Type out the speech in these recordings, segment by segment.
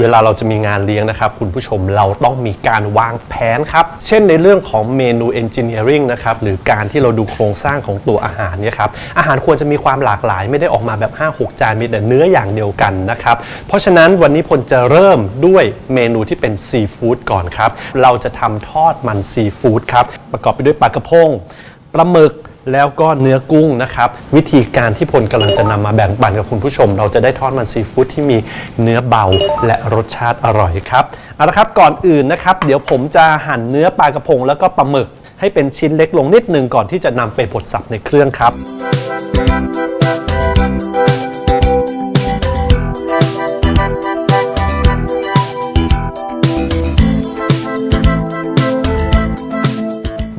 เวลาเราจะมีงานเลี้ยงนะครับ คุณผู้ชมเราต้องมีการวางแผนครับ เช่นในเรื่องของเมนูเอนจิเนียริงนะครับ หรือการที่เราดูโครงสร้างของตัวอาหารเนี่ยครับ อาหารควรจะมีความหลากหลาย ไม่ได้ออกมาแบบ 5-6 จานมีแต่เนื้ออย่างเดียวกันนะครับ เพราะฉะนั้นวันนี้พลจะเริ่มด้วยเมนูที่เป็นซีฟู้ดก่อนครับ เราจะทำทอดมันซีฟู้ดครับ ประกอบไปด้วยปลากระพงปลาหมึก แล้วก็เนื้อกุ้งนะครับ วิธีการที่พลกำลังจะนำมาแบ่งปันกับคุณผู้ชม เราจะได้ทอดมันซีฟู้ดที่มีเนื้อเบาและรสชาติอร่อยครับเอาละครับก่อนอื่นนะครับ เดี๋ยวผมจะหั่นเนื้อปลากระพงแล้วก็ปลาหมึก ให้เป็นชิ้นเล็กลงนิดหนึ่งก่อนที่จะนำไปบดสับในเครื่องครับ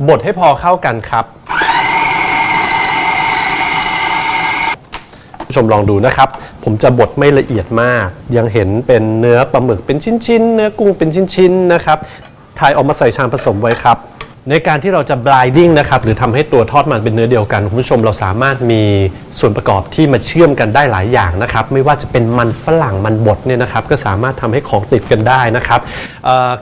บดให้พอเข้ากันครับ ผู้ชมลองดูนะครับ ผมจะบดไม่ละเอียดมาก ยังเห็นเป็นเนื้อปลาหมึกเป็นชิ้นๆ เนื้อกุ้งเป็นชิ้นๆ นะครับถ่ายออกมาใส่ชามผสมไว้ครับ ในการที่เราจะ blinding นะครับหรือทำให้ตัวทอดมันเป็นเนื้อเดียวกันคุณผู้ชมเราสามารถมีส่วนประกอบที่มาเชื่อมกันได้หลายอย่างนะครับไม่ว่าจะเป็นมันฝรั่งมันบดเนี่ยนะครับก็สามารถทำให้ของติดกันได้นะครับ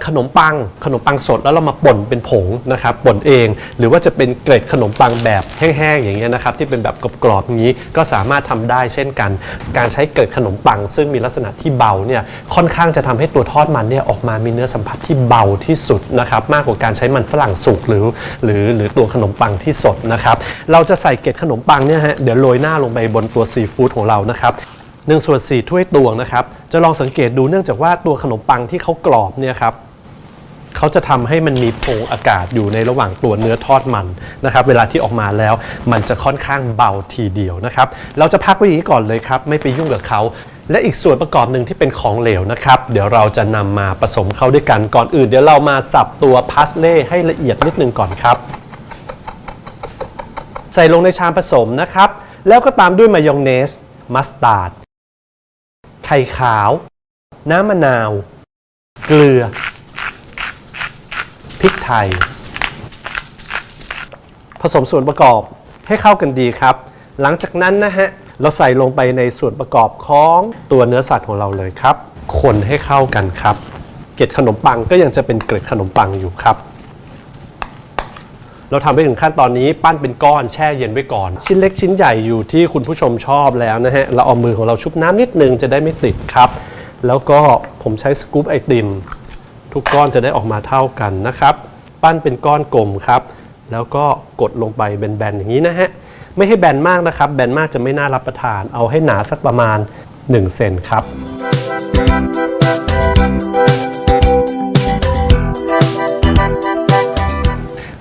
ขนมปังขนมปังสดแล้วเรามาป่นเป็นผงนะครับป่นเอง หรือว่าจะเป็นเกล็ดขนมปังแบบแห้งๆอย่างเงี้ยนะครับที่เป็นแบบกรอบๆอย่างนี้ก็สามารถทำได้เช่นกัน การใช้เกล็ดขนมปัง ซึ่งมีลักษณะที่เบาเนี่ยค่อนข้างจะทำให้ตัวทอดมันเนี่ยออกมามีเนื้อสัมผัสที่เบาที่สุดนะครับมากกว่าการใช้มันฝรั่งสุกหรือหรือหรือตัวขนมปังที่สดนะครับ เราจะใส่เกล็ดขนมปังเนี่ยฮะเดี๋ยวโรยหน้าลงไปบนตัวซีฟู้ดของเรานะครับหนึ่งส่วนสี่ถ้วยตวงนะครับ จะลองสังเกตดูเนื่องจากว่าตัวขนมปังที่เขากรอบเนี่ยครับเขาจะทำให้มันมีโพรงอากาศอยู่ในระหว่างตัวเนื้อทอดมันนะครับ เวลาที่ออกมาแล้วมันจะค่อนข้างเบาทีเดียวนะครับ เราจะพักไว้อย่างนี้ก่อนเลยครับ ไม่ไปยุ่งกับเขา และอีกส่วนประกอบหนึ่งที่เป็นของเหลวนะครับ เดี๋ยวเราจะนำมาผสมเข้าด้วยกันก่อนอื่น เดี๋ยวเรามาสับตัวพาสเล่ให้ละเอียดนิดนึงก่อนครับ ใส่ลงในชามผสมนะครับ แล้วก็ตามด้วยมายองเนส มัสตาร์ด ไข่ขาว น้ำมะนาว เกลือ พริกไทย ผสมส่วนประกอบให้เข้ากันดีครับ หลังจากนั้นนะฮะ เราใส่ลงไปในส่วนประกอบของตัวเนื้อสัตว์ของเราเลยครับ คนให้เข้ากันครับ เกล็ดขนมปังก็ยังจะเป็นเกล็ดขนมปังอยู่ครับ เราทำไปถึงขั้นตอนนี้ปั้นเป็นก้อนแช่เย็นไว้ก่อน ชิ้นเล็กชิ้นใหญ่อยู่ที่คุณผู้ชมชอบแล้วนะฮะ เราเอามือของเราชุบน้ำนิดนึงจะได้ไม่ติดครับ แล้วก็ผมใช้สกู๊ปไอติมทุกก้อนจะได้ออกมาเท่ากันนะครับ ปั้นเป็นก้อนกลมครับ แล้วก็กดลงไปแบนๆอย่างนี้นะฮะ ไม่ให้แบนมากนะครับ แบนมากจะไม่น่ารับประทาน เอาให้หนาสักประมาณ 1 เซนครับ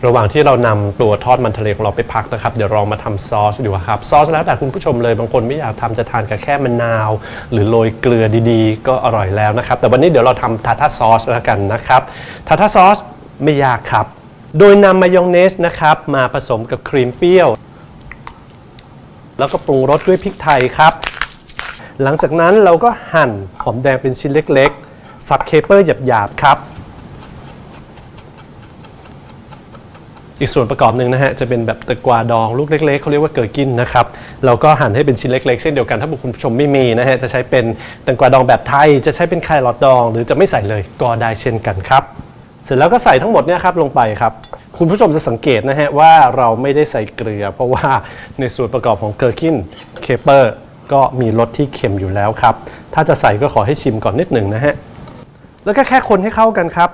ระหว่างที่เรานำตัวทอดมันทะเลของเราไปพักนะครับ เดี๋ยวเรามาทำซอสดีกว่าครับ ซอสแล้วแต่คุณผู้ชมเลย บางคนไม่อยากทำจะทานกับแค่มะนาว หรือโรยเกลือดีๆ ก็อร่อยแล้วนะครับ แต่วันนี้เดี๋ยวเราทำทาท่าซอสแล้วกันนะครับ ทาท่าซอสไม่ยากครับ โดยนำมายองเนสนะครับมาผสมกับครีมเปรี้ยว แล้วก็ปรุงรสด้วยพริกไทยครับ หลังจากนั้นเราก็หั่นหอมแดงเป็นชิ้นเล็กๆ สับเคเปอร์หยาบๆครับ อีกส่วนประกอบหนึ่งนะฮะจะเป็นแบบตงกวาดองลูกเล็กๆเขาเรียกว่าเกิร์กินนะครับเราก็หั่นให้เป็นชิ้นเล็กๆเช่นเดียวกันถ้าบุคคุณผู้ชมไม่มีนะฮะจะใช้เป็นแตงกวาดองแบบไทย จะใช้เป็นไข่หลอดดอง หรือจะไม่ใส่เลยก็ได้เช่นกันครับ เสร็จแล้วก็ใส่ทั้งหมดเนี่ยครับลงไปครับ คุณผู้ชมจะสังเกตนะฮะว่าเราไม่ได้ใส่เกลือ เพราะว่าในส่วนประกอบของเกอร์กินเคเปอร์ก็มีรสที่เค็มอยู่แล้วครับ ถ้าจะใส่ก็ขอให้ชิมก่อนนิดหนึ่งนะฮะ แล้วก็แค่คนให้เข้ากันครับ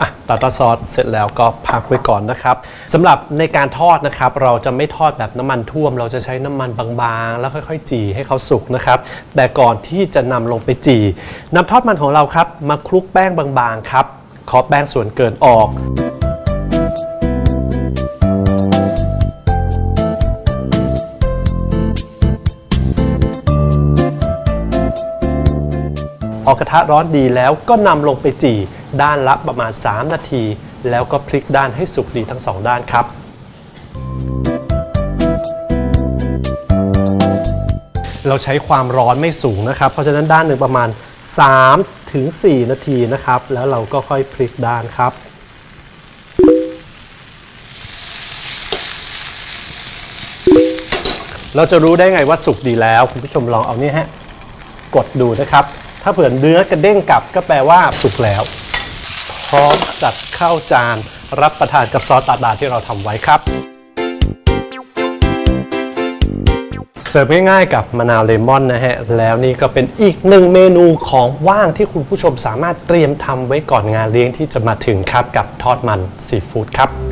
อะตาตาซอสเสร็จแล้วก็พักไว้ก่อนนะครับสำหรับในการทอดนะครับ เราจะไม่ทอดแบบน้ำมันท่วม เราจะใช้น้ำมันบางๆ แล้วค่อยๆ จี่ให้เขาสุกนะครับ แต่ก่อนที่จะนำลงไปจี่นำทอดมันของเราครับ มาคลุกแป้งบางๆครับขอแป้งส่วนเกินออก พอกระทะร้อนดีแล้วก็นำลงไปจี่ด้านละประมาณ 3 นาที แล้วก็พลิกด้านให้สุกดีทั้งสองด้านครับ เราใช้ความร้อนไม่สูงนะครับ เพราะฉะนั้นด้านหนึ่งประมาณ 3 ถึง 4 นาทีนะครับ แล้วเราก็ค่อยพลิกด้านครับเราจะรู้ได้ไงว่าสุกดีแล้ว คุณผู้ชมลองเอานี่ฮะ กดดูนะครับ ถ้าเผื่อเนื้อกระเด้งกลับก็แปลว่าสุกแล้ว พร้อมจัดเข้าจานรับประทานกับซอสตาดาที่เราทำไว้ครับเสิร์ฟง่ายๆกับมะนาวเลมอนนะฮะ แล้วนี่ก็เป็นอีกหนึ่งเมนูของว่างที่คุณผู้ชมสามารถเตรียมทำไว้ก่อนงานเลี้ยงที่จะมาถึงครับกับทอดมันซีฟู้ดครับ